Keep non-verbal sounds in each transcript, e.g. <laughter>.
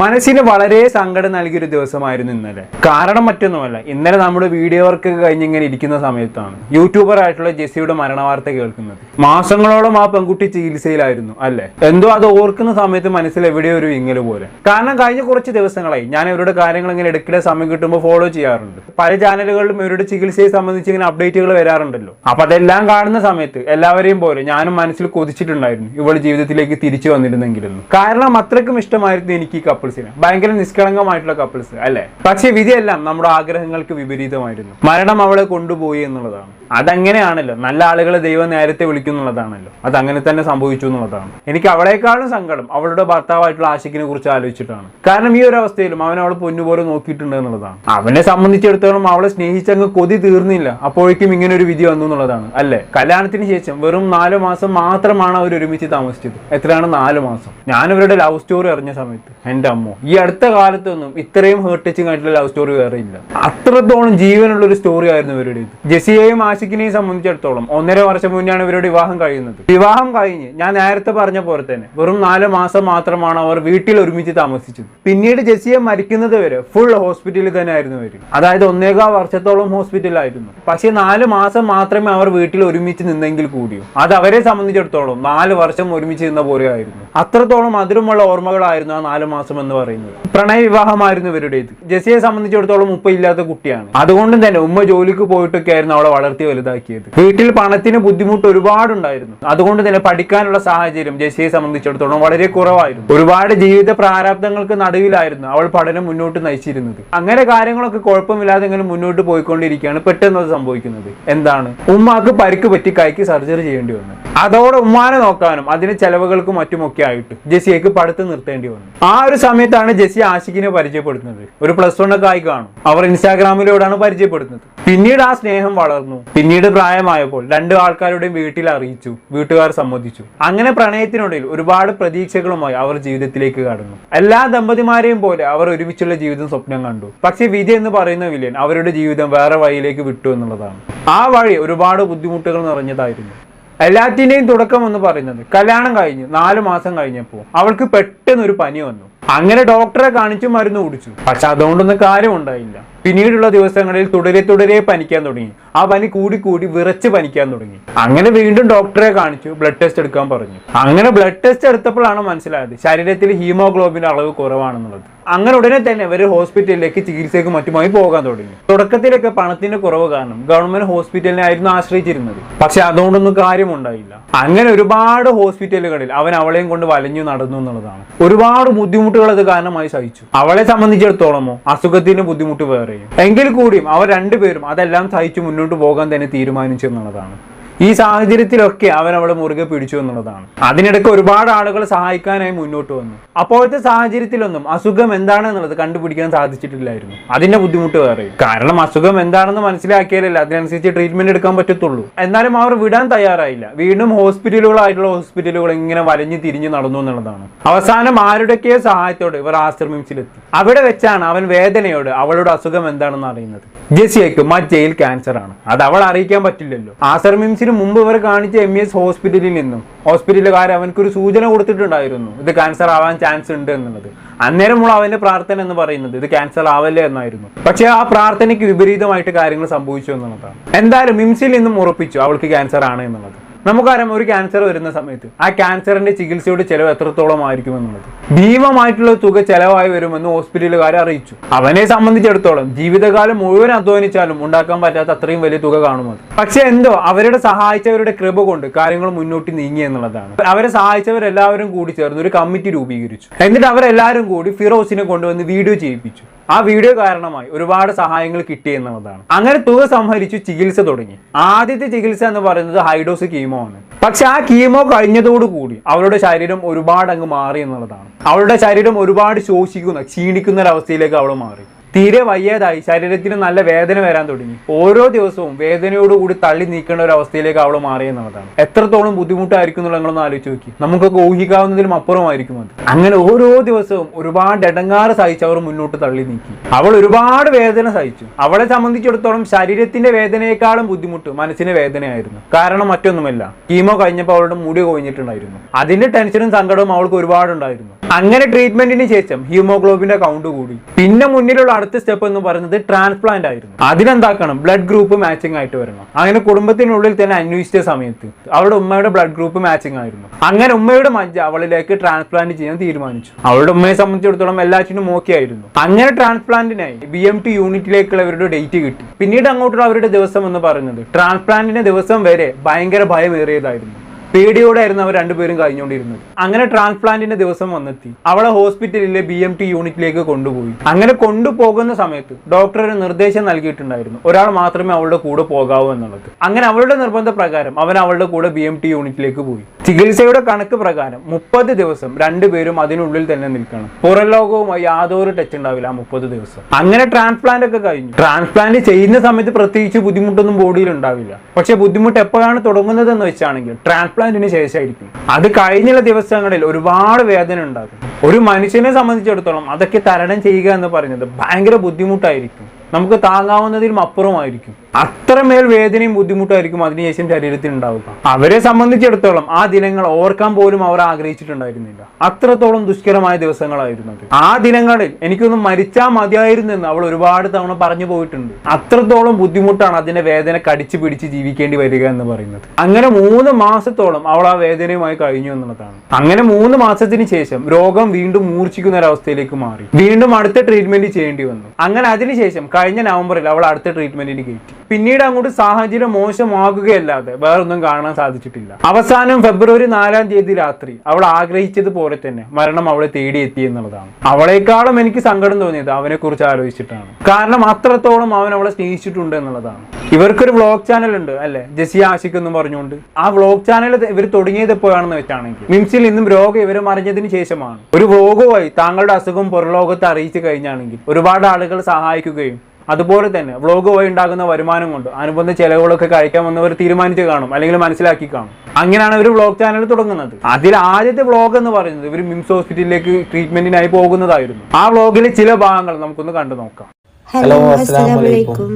മനസ്സിന് വളരെ സങ്കടം നൽകിയൊരു ദിവസമായിരുന്നു ഇന്നലെ. കാരണം മറ്റൊന്നുമല്ല ഇന്നലെ നമ്മുടെ വീഡിയോ വർക്ക് കഴിഞ്ഞിങ്ങനെ ഇരിക്കുന്ന സമയത്താണ് യൂട്യൂബർ ആയിട്ടുള്ള ജെസ്സിയുടെ മരണവാർത്ത കേൾക്കുന്നത്. മാസങ്ങളോളം ആ പെൺകുട്ടി ചികിത്സയിലായിരുന്നു അല്ലെ? എന്തോ അത് ഓർക്കുന്ന സമയത്ത് മനസ്സിൽ എവിടെയോ ഒരു ഇങ്ങനെ പോലെ. കാരണം കഴിഞ്ഞ കുറച്ച് ദിവസങ്ങളായി ഞാൻ ഇവരുടെ കാര്യങ്ങൾ ഇങ്ങനെ ഇടയ്ക്കിടെ സമയം കിട്ടുമ്പോൾ ഫോളോ ചെയ്യാറുണ്ട്. പല ചാനലുകളിലും ഇവരുടെ ചികിത്സയെ സംബന്ധിച്ച് ഇങ്ങനെ അപ്ഡേറ്റുകൾ വരാറുണ്ടല്ലോ. അപ്പൊ അതെല്ലാം കാണുന്ന സമയത്ത് എല്ലാവരെയും പോലെ ഞാനും മനസ്സിൽ കൊതിച്ചിട്ടുണ്ടായിരുന്നു ഇവളുടെ ജീവിതത്തിലേക്ക് തിരിച്ചു വന്നിരുന്നെങ്കിലും കാരണം അത്രക്കും ഇഷ്ടമായിരുന്നു എനിക്ക് ഈ കപ്പിൾസിന് ഭയങ്കര നിഷ്കളങ്കമായിട്ടുള്ള കപ്പിൾസ് അല്ലെ? പക്ഷേ വിധിയെല്ലാം നമ്മുടെ ആഗ്രഹങ്ങൾക്ക് വിപരീതമായിരുന്നു. മരണം അവളെ കൊണ്ടുപോയി എന്നുള്ളതാണ്. അതങ്ങനെയാണല്ലോ. നല്ല ആളുകളെ ദൈവം നേരത്തെ വിളിക്കുന്നുള്ളതാണല്ലോ. അത് അങ്ങനെ തന്നെ സംഭവിച്ചു എന്നുള്ളതാണ്. എനിക്ക് അവളെക്കാളും സങ്കടം അവളുടെ ഭർത്താവായിട്ടുള്ള ആശിക്കിനെ കുറിച്ച് ആലോചിച്ചിട്ടാണ്. കാരണം ഈ ഒരു അവസ്ഥയിലും അവൻ അവളെ പൊന്നുപോലെ നോക്കിയിട്ടുണ്ട് എന്നുള്ളതാണ്. അവനെ സംബന്ധിച്ചിടത്തോളം അവളെ സ്നേഹിച്ചങ്ങ് കൊതി തീർന്നില്ല. അപ്പോഴേക്കും ഇങ്ങനെ ഒരു വിധി വന്നു എന്നുള്ളതാണ്. അല്ലേ? കല്യാണത്തിന് ശേഷം വെറും നാല് മാസം മാത്രമാണ് അവർ ഒരുമിച്ച് താമസിച്ചത്. എത്രയാണ് നാല് മാസം? ഞാൻ ഇവരുടെ ലവ് സ്റ്റോറി അറിഞ്ഞ സമയത്ത്. എന്റെ അമ്മ ഈ അടുത്ത കാലത്തൊന്നും ഇത്രയും ഹേർട്ടച്ചിങ് ആയിട്ടുള്ള ലവ് സ്റ്റോറി വേറെ ഇല്ല. അത്രത്തോളം ജീവനുള്ള ഒരു സ്റ്റോറി ആയിരുന്നു ഇവരുടെ ജെസിയെയും ആഷിക്കിനെയും സംബന്ധിച്ചിടത്തോളം ഒന്നര വർഷം മുന്നെയാണ് ഇവരുടെ വിവാഹം കഴിയുന്നത്. വിവാഹം കഴിഞ്ഞ് ഞാൻ നേരത്തെ പറഞ്ഞ പോലെ തന്നെ വെറും നാല് മാസം മാത്രമാണ് അവർ വീട്ടിൽ ഒരുമിച്ച് താമസിച്ചത്. പിന്നീട് ജെസിയെ മരിക്കുന്നത് വരെ ഫുൾ ഹോസ്പിറ്റലിൽ തന്നെ ആയിരുന്നു വരും അതായത് ഒന്നേകാ വർഷത്തോളം ഹോസ്പിറ്റലായിരുന്നു പക്ഷേ നാല് മാസം മാത്രമേ അവർ വീട്ടിൽ ഒരുമിച്ച് നിന്നെങ്കിൽ കൂടിയും. അത് അവരെ സംബന്ധിച്ചിടത്തോളം നാല് വർഷം ഒരുമിച്ച് നിന്ന പോലെയായിരുന്നു അത്രത്തോളം മധുരമുള്ള ഓർമ്മകളായിരുന്നു ആ നാല് മാസം എന്ന് പറയുന്നത്. പ്രണയ വിവാഹമായിരുന്നു ഇവരുടേത്. ജെസിയെ സംബന്ധിച്ചിടത്തോളം ഉപ്പ ഇല്ലാത്ത കുട്ടിയാണ്. അതുകൊണ്ട് തന്നെ ഉമ്മ ജോലിക്ക് പോയിട്ടൊക്കെ ആയിരുന്നു അവളെ വളർത്തി വലുതാക്കിയത്. വീട്ടിൽ പണത്തിന് ബുദ്ധിമുട്ട് ഒരുപാടുണ്ടായിരുന്നു. അതുകൊണ്ട് തന്നെ പഠിക്കാനുള്ള സാഹചര്യം ജെസ്സിയെ സംബന്ധിച്ചിടത്തോളം വളരെ കുറവായിരുന്നു. ഒരുപാട് ജീവിത പ്രാരാബ്ദങ്ങൾക്ക് നടുവിലായിരുന്നു അവൾ പഠനം മുന്നോട്ട് നയിച്ചിരുന്നത്. അങ്ങനെ കാര്യങ്ങളൊക്കെ കുഴപ്പമില്ലാതെ ഇങ്ങനെ മുന്നോട്ട് പോയിക്കൊണ്ടിരിക്കുകയാണ് പെട്ടെന്ന് അത് സംഭവിക്കുന്നത്. എന്താണ്? ഉമ്മാക്ക് പരിക്ക് പറ്റി കൈക്ക് സർജറി ചെയ്യേണ്ടി വന്നു. അതോടെ ഉമ്മാനെ നോക്കാനും അതിന് ചെലവുകൾക്കും മറ്റുമൊക്കെ ആയിട്ട് ജെസിയക്ക് പഠിത്തം നിർത്തേണ്ടി വന്നു. ആ ഒരു സമയത്താണ് ജെസി ആഷിഖിനെ പരിചയപ്പെടുത്തുന്നത്. ഒരു പ്ലസ് വൺ ഒക്കെ ആയി കാണും. അവർ ഇൻസ്റ്റാഗ്രാമിലൂടെയാണ് പരിചയപ്പെടുന്നത്. പിന്നീട് ആ സ്നേഹം വളർന്നു. പിന്നീട് പ്രായമായപ്പോൾ രണ്ട് ആൾക്കാരുടെയും വീട്ടിൽ അറിയിച്ചു വീട്ടുകാർ സമ്മതിച്ചു. അങ്ങനെ പ്രണയത്തിനുള്ളിൽ ഒരുപാട് പ്രതീക്ഷകളുമായി അവർ ജീവിതത്തിലേക്ക് കടന്നു. എല്ലാ ദമ്പതിമാരെയും പോലെ അവർ ഒരുമിച്ചുള്ള ജീവിതം സ്വപ്നം കണ്ടു. പക്ഷേ വിധി എന്ന് പറയുന്ന വില്യൻ അവരുടെ ജീവിതം വേറെ വഴിയിലേക്ക് വിട്ടു എന്നുള്ളതാണ്. ആ വഴി ഒരുപാട് ബുദ്ധിമുട്ടുകൾ നിറഞ്ഞതായിരുന്നു. എല്ലാത്തിന്റെയും തുടക്കം എന്ന് പറയുന്നത് കല്യാണം കഴിഞ്ഞ് നാലു മാസം കഴിഞ്ഞപ്പോൾ അവൾക്ക് പെട്ടെന്ന് ഒരു പനി വന്നു. അങ്ങനെ ഡോക്ടറെ കാണിച്ചു മരുന്ന് കുടിച്ചു. പക്ഷെ അതുകൊണ്ടൊന്നും കാര്യമുണ്ടായില്ല. പിന്നീടുള്ള ദിവസങ്ങളിൽ തുടരെ തുടരെ പനിക്കാൻ തുടങ്ങി. ആ പനി കൂടി കൂടി വിറച്ച് പനിക്കാൻ തുടങ്ങി. അങ്ങനെ വീണ്ടും ഡോക്ടറെ കാണിച്ചു ബ്ലഡ് ടെസ്റ്റ് എടുക്കാൻ പറഞ്ഞു. അങ്ങനെ ബ്ലഡ് ടെസ്റ്റ് എടുത്തപ്പോഴാണ് മനസ്സിലായത് ശരീരത്തിൽ ഹീമോഗ്ലോബിന്റെ അളവ് കുറവാണെന്നുള്ളത്. അങ്ങനെ ഉടനെ തന്നെ ഇവർ ഹോസ്പിറ്റലിലേക്ക് ചികിത്സയ്ക്ക് മറ്റുമായി പോകാൻ തുടങ്ങി. തുടക്കത്തിലൊക്കെ പണത്തിന്റെ കുറവ് കാരണം ഗവൺമെന്റ് ഹോസ്പിറ്റലിനെ ആയിരുന്നു ആശ്രയിച്ചിരുന്നത്. പക്ഷെ അതുകൊണ്ടൊന്നും കാര്യമുണ്ടായില്ല. അങ്ങനെ ഒരുപാട് ഹോസ്പിറ്റലുകളിൽ അവൻ അവളെയും കൊണ്ട് വലഞ്ഞു നടന്നു എന്നുള്ളതാണ്. ഒരുപാട് ബുദ്ധിമുട്ടുകൾ അത് കാരണമായി സഹിച്ചു. അവളെ സംബന്ധിച്ചിടത്തോളമോ അസുഖത്തിന് ബുദ്ധിമുട്ട് വേറെയും. എങ്കിൽ കൂടിയും അവർ രണ്ടുപേരും അതെല്ലാം സഹിച്ചു മുന്നോട്ട് പോകാൻ തന്നെ തീരുമാനിച്ചു എന്നുള്ളതാണ്. ഈ സാഹചര്യത്തിലൊക്കെ അവൻ അവളെ മുറുകെ പിടിച്ചു എന്നുള്ളതാണ്. അതിനിടയ്ക്ക് ഒരുപാട് ആളുകൾ സഹായിക്കാനായി മുന്നോട്ട് വന്നു. അപ്പോഴത്തെ സാഹചര്യത്തിലൊന്നും അസുഖം എന്താണെന്നുള്ളത് കണ്ടുപിടിക്കാൻ സാധിച്ചിട്ടില്ലായിരുന്നു. അതിന്റെ ബുദ്ധിമുട്ട് വേറെ കാരണം അസുഖം എന്താണെന്ന് മനസ്സിലാക്കിയാലല്ല അതിനനുസരിച്ച് ട്രീറ്റ്മെന്റ് എടുക്കാൻ പറ്റത്തുള്ളൂ. എന്നാലും അവർ വിടാൻ തയ്യാറായില്ല. വീണ്ടും ഹോസ്പിറ്റലുകളായിട്ടുള്ള ഹോസ്പിറ്റലുകൾ ഇങ്ങനെ വലഞ്ഞു തിരിഞ്ഞു നടന്നു എന്നുള്ളതാണ്. അവസാനം ആരുടെയൊക്കെയോ സഹായത്തോടെ ഇവർ ആശ്രമിച്ചിലെത്തി. അവിടെ വെച്ചാണ് അവൻ വേദനയോട് അവളുടെ അസുഖം എന്താണെന്ന് അറിയുന്നത്. ജെസിയക്ക് മജ്ജയിൽ ക്യാൻസർ ആണ് അത് അവൾ അറിയിക്കാൻ പറ്റില്ലല്ലോ. ആസർ മിംസിന് മുമ്പ് ഇവർ കാണിച്ച എം എസ് ഹോസ്പിറ്റലിൽ നിന്നും ഹോസ്പിറ്റലുകാർ അവനക്കൊരു സൂചന കൊടുത്തിട്ടുണ്ടായിരുന്നു. ഇത് ക്യാൻസർ ആവാൻ ചാൻസ് ഉണ്ട് എന്നുള്ളത്. അന്നേരമുള്ള അവന്റെ പ്രാർത്ഥന എന്ന് പറയുന്നത് ഇത് ക്യാൻസർ ആവല്ലേ എന്നായിരുന്നു. പക്ഷേ ആ പ്രാർത്ഥനയ്ക്ക് വിപരീതമായിട്ട് കാര്യങ്ങൾ സംഭവിച്ചു എന്നുള്ളതാണ്. എന്തായാലും മിംസിൽ നിന്നും ഉറപ്പിച്ചു അവൾക്ക് ക്യാൻസർ ആണ് എന്നുള്ളത്. നമുക്കറിയാം ഒരു ക്യാൻസർ വരുന്ന സമയത്ത് ആ ക്യാൻസറിന്റെ ചികിത്സയുടെ ചെലവ് എത്രത്തോളം ആയിരിക്കും എന്നുള്ളത്. ഭീമമായിട്ടുള്ള തുക ചെലവായി വരുമെന്ന് ഹോസ്പിറ്റലുകാർ അറിയിച്ചു. അവനെ സംബന്ധിച്ചിടത്തോളം ജീവിതകാലം മുഴുവൻ അധ്വാനിച്ചാലും ഉണ്ടാക്കാൻ പറ്റാത്ത അത്രയും വലിയ തുക കാണുമത് പക്ഷെ എന്തോ അവരുടെ സഹായിച്ചവരുടെ കൃപ കൊണ്ട് കാര്യങ്ങൾ മുന്നോട്ട് നീങ്ങി എന്നുള്ളതാണ്. അവരെ സഹായിച്ചവരെല്ലാവരും കൂടി ചേർന്ന് ഒരു കമ്മിറ്റി രൂപീകരിച്ചു. എന്നിട്ട് അവരെല്ലാവരും കൂടി ഫിറോസിനെ കൊണ്ടുവന്ന് വീഡിയോ ചെയ്യിപ്പിച്ചു. ആ വീഡിയോ കാരണമായി ഒരുപാട് സഹായങ്ങൾ കിട്ടി എന്നുള്ളതാണ്. അങ്ങനെ തുക സംഹരിച്ചു ചികിത്സ തുടങ്ങി. ആദ്യത്തെ ചികിത്സ എന്ന് പറയുന്നത് ഹൈഡോസ് കീമോ ആണ്. പക്ഷെ ആ കീമോ കഴിഞ്ഞതോടുകൂടി അവളുടെ ശരീരം ഒരുപാട് അങ്ങ് മാറി എന്നുള്ളതാണ്. അവളുടെ ശരീരം ഒരുപാട് ശോഷിക്കുന്ന ക്ഷീണിക്കുന്ന ഒരവസ്ഥയിലേക്ക് അവൾ മാറി. തീരെ വയ്യാതായി. ശരീരത്തിന് നല്ല വേദന വരാൻ തുടങ്ങി. ഓരോ ദിവസവും വേദനയോടുകൂടി തള്ളി നീക്കേണ്ട ഒരു അവസ്ഥയിലേക്ക് അവൾ മാറിയെന്നുള്ളതാണ് എത്രത്തോളം ബുദ്ധിമുട്ടായിരിക്കും എന്നുള്ള നിങ്ങളൊന്ന് ആലോചിച്ച് നോക്കി. നമുക്കൊക്കെ ഊഹിക്കാവുന്നതിലും അപ്പുറമായിരിക്കും അത്. അങ്ങനെ ഓരോ ദിവസവും ഒരുപാട് ഇടങ്ങാറ് സഹിച്ച് അവർ മുന്നോട്ട് തള്ളി നീക്കി. അവൾ ഒരുപാട് വേദന സഹിച്ചു. അവളെ സംബന്ധിച്ചിടത്തോളം ശരീരത്തിന്റെ വേദനയെക്കാളും ബുദ്ധിമുട്ട് മനസ്സിന് വേദനയായിരുന്നു. കാരണം മറ്റൊന്നുമല്ല കീമോ കഴിഞ്ഞപ്പോൾ അവളുടെ മുടി കൊഴിഞ്ഞിട്ടുണ്ടായിരുന്നു. അതിന്റെ ടെൻഷനും സങ്കടവും അവൾക്ക് ഒരുപാടുണ്ടായിരുന്നു. അങ്ങനെ ട്രീറ്റ്മെന്റിന് ശേഷം ഹീമോഗ്ലോബിന്റെ കൗണ്ട് കൂടി. പിന്നെ മുന്നിലുള്ള അടുത്ത സ്റ്റെപ്പ് എന്ന് പറയുന്നത് ട്രാൻസ്പ്ലാന്റ് ആയിരുന്നു. അതിനെന്താക്കണം? ബ്ലഡ് ഗ്രൂപ്പ് മാച്ചിങ് ആയിട്ട് വരണം. അങ്ങനെ കുടുംബത്തിനുള്ളിൽ തന്നെ അന്വേഷിച്ച സമയത്ത് അവളുടെ ഉമ്മയുടെ ബ്ലഡ് ഗ്രൂപ്പ് മാച്ചിങ് ആയിരുന്നു. അങ്ങനെ ഉമ്മയുടെ മജ്ജ അവളിലേക്ക് ട്രാൻസ്പ്ലാന്റ് ചെയ്യാൻ തീരുമാനിച്ചു. അവളുടെ ഉമ്മയെ സംബന്ധിച്ചിടത്തോളം എല്ലാറ്റിനും ഓക്കെ ആയിരുന്നു. അങ്ങനെ ട്രാൻസ്പ്ലാന്റിനായി ബി എം ടി യൂണിറ്റിലേക്കുള്ള അവരുടെ ഡേറ്റ് കിട്ടി. പിന്നീട് അങ്ങോട്ടുള്ള അവരുടെ ദിവസം എന്ന് പറയുന്നത് ട്രാൻസ്പ്ലാന്റിന്റെ ദിവസം വരെ ഭയങ്കര ഭയമേറിയതായിരുന്നു. പേടിയോടെയായിരുന്നു അവർ രണ്ടുപേരും കഴിഞ്ഞുകൊണ്ടിരുന്നത്. അങ്ങനെ ട്രാൻസ്പ്ലാന്റിന്റെ ദിവസം വന്നെത്തി. അവളെ ഹോസ്പിറ്റലിലെ ബി എം ടി യൂണിറ്റിലേക്ക് കൊണ്ടുപോയി. അങ്ങനെ കൊണ്ടുപോകുന്ന സമയത്ത് ഡോക്ടർ ഒരു നിർദ്ദേശം നൽകിയിട്ടുണ്ടായിരുന്നു. ഒരാൾ മാത്രമേ അവളുടെ കൂടെ പോകാവൂ എന്നുള്ളത്. അങ്ങനെ അവളുടെ നിർബന്ധ പ്രകാരം അവൻ അവളുടെ കൂടെ ബി എം ടി യൂണിറ്റിലേക്ക് പോയി. ചികിത്സയുടെ കണക്ക് പ്രകാരം മുപ്പത് ദിവസം രണ്ടുപേരും അതിനുള്ളിൽ തന്നെ നിൽക്കണം. പുറം ലോകവുമായി യാതൊരു ടച്ച് ഉണ്ടാവില്ല ആ മുപ്പത് ദിവസം. അങ്ങനെ ട്രാൻസ്പ്ലാന്റ് ഒക്കെ കഴിഞ്ഞു. ട്രാൻസ്പ്ലാന്റ് ചെയ്യുന്ന സമയത്ത് പ്രത്യേകിച്ച് ബുദ്ധിമുട്ടൊന്നും ബോഡിയിൽ ഉണ്ടാവില്ല. പക്ഷെ ബുദ്ധിമുട്ട് എപ്പോഴാണ് തുടങ്ങുന്നത് എന്ന് വെച്ചാണെങ്കിൽ ട്രാൻസ്പ്ലാന്റിന് ശേഷമായിരിക്കും അത് കഴിഞ്ഞുള്ള ദിവസങ്ങളിൽ ഒരുപാട് വേദന ഉണ്ടാകും. ഒരു മനുഷ്യനെ സംബന്ധിച്ചിടത്തോളം അതൊക്കെ തരണം ചെയ്യുക എന്ന് പറയുന്നത് ഭയങ്കര ബുദ്ധിമുട്ടായിരിക്കും. നമുക്ക് താങ്ങാവുന്നതിലും അപ്പുറമായിരിക്കും. അത്രമേൽ വേദനയും ബുദ്ധിമുട്ടായിരിക്കും അതിനുശേഷം ശരീരത്തിൽ ഉണ്ടാവുക. അവരെ സംബന്ധിച്ചിടത്തോളം ആ ദിനങ്ങൾ ഓർക്കാൻ പോലും അവർ ആഗ്രഹിച്ചിട്ടുണ്ടായിരുന്നില്ല. അത്രത്തോളം ദുഷ്കരമായ ദിവസങ്ങളായിരുന്നു അത്. ആ ദിനങ്ങളിൽ എനിക്കൊന്നും മരിച്ചാൽ മതിയായിരുന്നു എന്ന് അവൾ ഒരുപാട് തവണ പറഞ്ഞു പോയിട്ടുണ്ട്. അത്രത്തോളം ബുദ്ധിമുട്ടാണ് അതിന്റെ വേദന കടിച്ചു പിടിച്ച് ജീവിക്കേണ്ടി വരിക എന്ന് പറയുന്നത്. അങ്ങനെ മൂന്ന് മാസത്തോളം അവൾ ആ വേദനയുമായി കഴിഞ്ഞു എന്നുള്ളതാണ്. അങ്ങനെ മൂന്ന് മാസത്തിന് ശേഷം രോഗം വീണ്ടും മൂർച്ഛിക്കുന്ന ഒരവസ്ഥയിലേക്ക് മാറി. വീണ്ടും അടുത്ത ട്രീറ്റ്മെന്റ് ചെയ്യേണ്ടി വന്നു. അങ്ങനെ അതിനുശേഷം കഴിഞ്ഞ നവംബറിൽ അവൾ അടുത്ത ട്രീറ്റ്മെന്റിന് കയറ്റി. പിന്നീട് അങ്ങോട്ട് സാഹചര്യം മോശമാകുകയല്ലാതെ വേറൊന്നും കാണാൻ സാധിച്ചിട്ടില്ല. അവസാനം ഫെബ്രുവരി നാലാം തീയതി രാത്രി അവൾ ആഗ്രഹിച്ചതുപോലെ തന്നെ മരണം അവളെ തേടിയെത്തി എന്നുള്ളതാണ്. അവളെക്കാളും എനിക്ക് സങ്കടം തോന്നിയത് അവനെ കുറിച്ച് ആലോചിച്ചിട്ടാണ്. കാരണം അത്രത്തോളം അവൻ അവളെ സ്നേഹിച്ചിട്ടുണ്ട് എന്നുള്ളതാണ്. ഇവർക്കൊരു വ്ളോഗ് ചാനൽ ഉണ്ട് അല്ലെ? ജസി ആഷിഖ് എന്ന് പറഞ്ഞുകൊണ്ട്. ആ വ്ളോഗ് ചാനൽ ഇവർ തുടങ്ങിയത് എപ്പോഴാണെന്ന് വെച്ചാണെങ്കിൽ മിംസിൽ നിന്നും രോഗം ഇവർ അറിഞ്ഞതിന് ശേഷമാണ്. ഒരു വ്ളോഗുമായി താങ്കളുടെ അസുഖം പുറലോകത്ത് അറിയിച്ചു കഴിഞ്ഞാണെങ്കിൽ ഒരുപാട് ആളുകൾ സഹായിക്കുകയും അതുപോലെ തന്നെ വ്ളോഗ് വഴി ഉണ്ടാകുന്ന വരുമാനം കൊണ്ട് അനുബന്ധ ചെലവുകളൊക്കെ കഴിക്കാമെന്നവർ തീരുമാനിച്ച് കാണും അല്ലെങ്കിൽ മനസ്സിലാക്കി കാണും. അങ്ങനെയാണ് ഒരു വ്ളോഗ് ചാനൽ തുടങ്ങുന്നത്. അതിൽ ആദ്യത്തെ വ്ളോഗ് എന്ന് പറയുന്നത് ഇവർ മിംസ് ഹോസ്പിറ്റലിലേക്ക് ട്രീറ്റ്മെന്റിനായി പോകുന്നതായിരുന്നു. ആ വ്ളോഗിലെ ചില ഭാഗങ്ങൾ നമുക്കൊന്ന് കണ്ടു നോക്കാം. ഹലോ അസ്സാം വലൈക്കും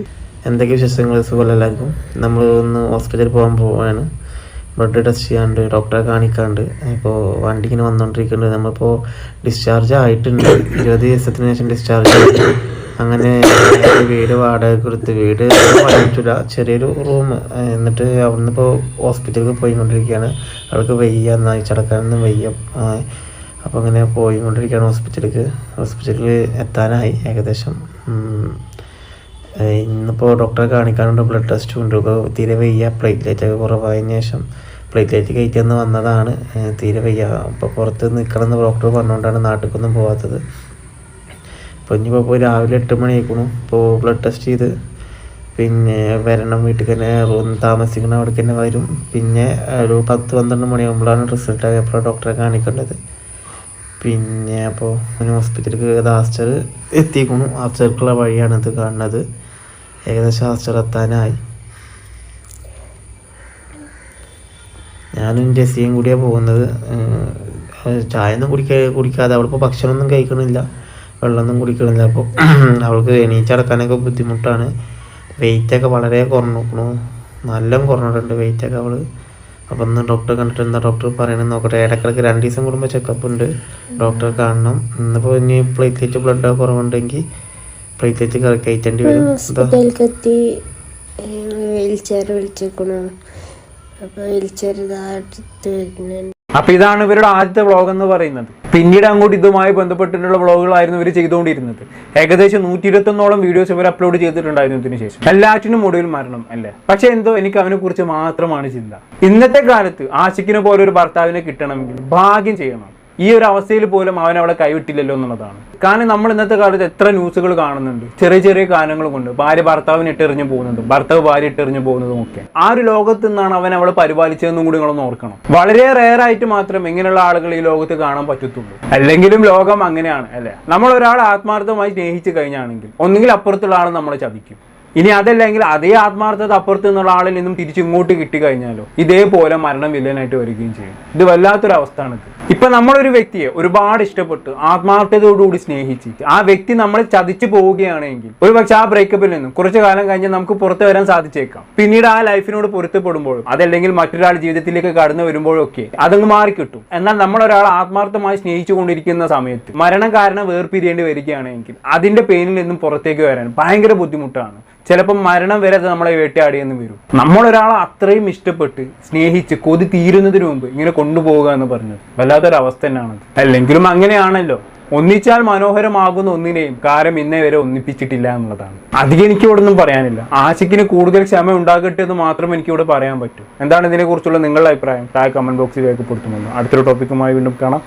എന്തൊക്കെ വിശേഷങ്ങൾ സുഖമല്ല എല്ലാവർക്കും നമ്മൾ ഒന്ന് ഹോസ്പിറ്റലിൽ പോകാൻ പോവാണ്. ബ്ലഡ് ടെസ്റ്റ് ചെയ്യാണ്ട് ഡോക്ടറെ കാണിക്കാണ്ട്. ഇപ്പോൾ വണ്ടി ഇങ്ങനെ വന്നുകൊണ്ടിരിക്കുന്നുണ്ട് നമ്മളിപ്പോൾ ഡിസ്ചാർജ് ആയിട്ടുണ്ട്. ഇരുപത് ദിവസത്തിന് ശേഷം ഡിസ്ചാർജ് അങ്ങനെ വീട് വാടക കൊടുത്ത് വീട് പറ്റില്ല ചെറിയൊരു റൂം എന്നിട്ട് അവിടുന്ന് ഇപ്പോൾ ഹോസ്പിറ്റലിൽ പോയിക്കൊണ്ടിരിക്കുകയാണ്. അവൾക്ക് വയ്യ. നയിച്ചടക്കാനൊന്നും വയ്യ. അപ്പോൾ അങ്ങനെ പോയിക്കൊണ്ടിരിക്കുകയാണ് ഹോസ്പിറ്റലിലേക്ക് ഹോസ്പിറ്റലിൽ എത്താനായി. ഏകദേശം ഇന്നിപ്പോൾ ഡോക്ടറെ കാണിക്കാനുണ്ട് ബ്ലഡ് ടെസ്റ്റ് ഉണ്ട്. ഇപ്പോൾ തീരെ വയ്യ. പ്ലേറ്റ്ലേറ്റ് ഒക്കെ കുറവായതിനു ശേഷം പ്ലേറ്റ്ലേറ്റ് കയറ്റിയെന്ന് വന്നതാണ്. തീരെ വയ്യ. അപ്പോൾ പുറത്ത് നിൽക്കണമെന്ന് ഡോക്ടർ പറഞ്ഞുകൊണ്ടാണ് നാട്ടിലേക്കൊന്നും പോകാത്തത് അപ്പോൾ ഇനിയിപ്പോൾ പോയി രാവിലെ എട്ട് മണി ആയിക്കണു ഇപ്പോൾ ബ്ലഡ് ടെസ്റ്റ് ചെയ്ത് പിന്നെ വരണം. വീട്ടിൽ തന്നെ റൂം താമസിക്കണം അവിടേക്ക് തന്നെ വരും. പിന്നെ ഒരു പത്ത് പന്ത്രണ്ട് മണിയാകുമ്പോഴാണ് റിസൾട്ട് ആയപ്പോഴാണ് ഡോക്ടറെ കാണിക്കേണ്ടത്. പിന്നെ അപ്പോൾ അങ്ങനെ ഹോസ്പിറ്റലിലേക്ക് ആസ്റ്റർ എത്തിക്കുന്നു ആസ്റ്റർക്കുള്ള വഴിയാണ് ഇത് കാണുന്നത്. ഏകദേശം ആസ്റ്റർ എത്താനായി. ഞാനും ജെസ്സിയും കൂടിയാണ് പോകുന്നത്. ചായ ഒന്നും കുടിക്കാ കുടിക്കാതെ അവളിപ്പോൾ ഭക്ഷണമൊന്നും കഴിക്കണില്ല. വെള്ളമൊന്നും കുടിക്കണില്ല. അപ്പോൾ <clears throat> അവൾക്ക് എണീച്ചടക്കാനൊക്കെ ബുദ്ധിമുട്ടാണ്. വെയിറ്റൊക്കെ വളരെ കുറഞ്ഞു നല്ല കുറഞ്ഞിട്ടുണ്ട് വെയിറ്റൊക്കെ അവൾ അപ്പം ഒന്ന് ഡോക്ടറെ കണ്ടിട്ട് എന്താ ഡോക്ടർ പറയണമെന്ന് നോക്കട്ടെ. ഇടക്കിടക്ക് രണ്ട് ദിവസം കൂടുമ്പോൾ ചെക്കപ്പ് ഉണ്ട്. ഡോക്ടറെ കാണണം. ഇന്നിപ്പോൾ ഇനി പ്ലേറ്റ്ലേറ്റ് ബ്ലഡ് കുറവുണ്ടെങ്കിൽ പ്ലേറ്റ്ലേറ്റ് കയറ്റേണ്ടി വരും. എത്തി വീൽ ചെയർ വിളിച്ചേക്കണു. അപ്പോൾ വീൽ ചെയർ ഇതായിട്ട് വരുന്നുണ്ട് അപ്പൊ ഇതാണ് ഇവരുടെ ആദ്യത്തെ വ്ളോഗ് എന്ന് പറയുന്നത്. പിന്നീട് അങ്ങോട്ട് ഇതുമായി ബന്ധപ്പെട്ടിട്ടുള്ള വ്ളോഗുകളായിരുന്നു ഇവർ ചെയ്തുകൊണ്ടിരുന്നത്. ഏകദേശം നൂറ്റി ഇരുപത്തൊന്നോളം വീഡിയോസ് ഇവർ അപ്ലോഡ് ചെയ്തിട്ടുണ്ടായിരുന്നു ഇതിന് ശേഷം. എല്ലാറ്റിനും ഒടുവിൽ മരണം അല്ലേ? പക്ഷെ എന്തോ എനിക്ക് അവനെ കുറിച്ച് മാത്രമാണ് ചിന്ത. ഇന്നത്തെ കാലത്ത് ആശിക്കിനെ പോലെ ഒരു ഭർത്താവിനെ കിട്ടണമെങ്കിൽ ഭാഗ്യം ചെയ്യണം. ഈ ഒരു അവസ്ഥയിൽ പോലും അവൻ അവിടെ കൈവിട്ടില്ലല്ലോ എന്നുള്ളതാണ്. കാരണം നമ്മൾ ഇന്നത്തെ കാലത്ത് എത്ര ന്യൂസുകൾ കാണുന്നുണ്ട്. ചെറിയ ചെറിയ കാരണങ്ങൾ കൊണ്ട് ഭാര്യ ഭർത്താവിന് ഇട്ടെറിഞ്ഞു പോകുന്നതും ഭർത്താവ് ഭാര്യ ഇട്ടെറിഞ്ഞു പോകുന്നതും ഒക്കെ. ആ ഒരു ലോകത്ത് നിന്നാണ് അവൻ അവളെ പരിപാലിച്ചതെന്നും കൂടി നിങ്ങളൊന്ന് ഓർക്കണം. വളരെ റെയർ ആയിട്ട് മാത്രം ഇങ്ങനെയുള്ള ആളുകൾ ഈ ലോകത്ത് കാണാൻ പറ്റത്തുള്ളൂ. അല്ലെങ്കിലും ലോകം അങ്ങനെയാണ് അല്ലെ? നമ്മൾ ഒരാളെ ആത്മാർത്ഥമായി സ്നേഹിച്ചു കഴിഞ്ഞാണെങ്കിൽ ഒന്നുകിൽ അപ്പുറത്തുള്ള ആൾ നമ്മളെ ചതിക്കും. ഇനി അതല്ലെങ്കിൽ അതേ ആത്മാർത്ഥത അപ്പുറത്ത് നിന്നുള്ള ആളിൽ നിന്നും തിരിച്ചു ഇങ്ങോട്ട് കിട്ടി കഴിഞ്ഞാലോ ഇതേപോലെ മരണം വില്ലനായിട്ട് വരികയും ചെയ്യും. ഇത് വല്ലാത്തൊരു അവസ്ഥയാണിത് ഇപ്പൊ നമ്മളൊരു വ്യക്തിയെ ഒരുപാട് ഇഷ്ടപ്പെട്ട് ആത്മാർത്ഥതയോടുകൂടി സ്നേഹിച്ച്. ആ വ്യക്തി നമ്മളെ ചതിച്ചു പോവുകയാണെങ്കിൽ ഒരു പക്ഷെ ആ ബ്രേക്കപ്പിൽ നിന്നും കുറച്ചു കാലം കഴിഞ്ഞ് നമുക്ക് പുറത്തു വരാൻ സാധിച്ചേക്കാം. പിന്നീട് ആ ലൈഫിനോട് പൊരുത്തപ്പെടുമ്പോഴും അതല്ലെങ്കിൽ മറ്റൊരാൾ ജീവിതത്തിലേക്ക് കടന്നു വരുമ്പോഴൊക്കെ അതങ്ങ് അതങ്ങ് മാറിക്കിട്ടും. എന്നാൽ നമ്മൾ ഒരാൾ ആത്മാർത്ഥമായി സ്നേഹിച്ചു കൊണ്ടിരിക്കുന്ന സമയത്ത് മരണം കാരണം വേർപിരിയേണ്ടി വരികയാണെങ്കിൽ അതിന്റെ പെയിനിൽ നിന്നും പുറത്തേക്ക് വരാൻ ഭയങ്കര ബുദ്ധിമുട്ടാണ്. ചിലപ്പം മരണം വരെ നമ്മളെ വേട്ടയാടിയെന്ന് വരും. നമ്മൾ ഒരാളെ അത്രയും ഇഷ്ടപ്പെട്ട് സ്നേഹിച്ച് കൊതി തീരുന്നതിന് മുമ്പ് ഇങ്ങനെ കൊണ്ടുപോവുക എന്ന് പറഞ്ഞത് വല്ലാത്തൊരു അവസ്ഥ തന്നെയാണ് അല്ലെങ്കിലും അങ്ങനെയാണല്ലോ. ഒന്നിച്ചാൽ മനോഹരമാകുന്ന ഒന്നിനെയും കാരം ഇന്നേ വരെ ഒന്നിപ്പിച്ചിട്ടില്ല എന്നുള്ളതാണ്. അധികം എനിക്ക് ഇവിടെ ഒന്നും പറയാനില്ല. ആശയ്ക്കിന് കൂടുതൽ ക്ഷമ ഉണ്ടാകട്ടെ എന്ന് മാത്രം എനിക്ക് ഇവിടെ പറയാൻ പറ്റൂ. എന്താണ് ഇതിനെക്കുറിച്ചുള്ള നിങ്ങളുടെ അഭിപ്രായം? താഴെ കമന്റ് ബോക്സിൽ രേഖപ്പെടുത്തുമല്ലോ അടുത്തൊരു ടോപ്പിക്കുമായി വീണ്ടും കാണാം.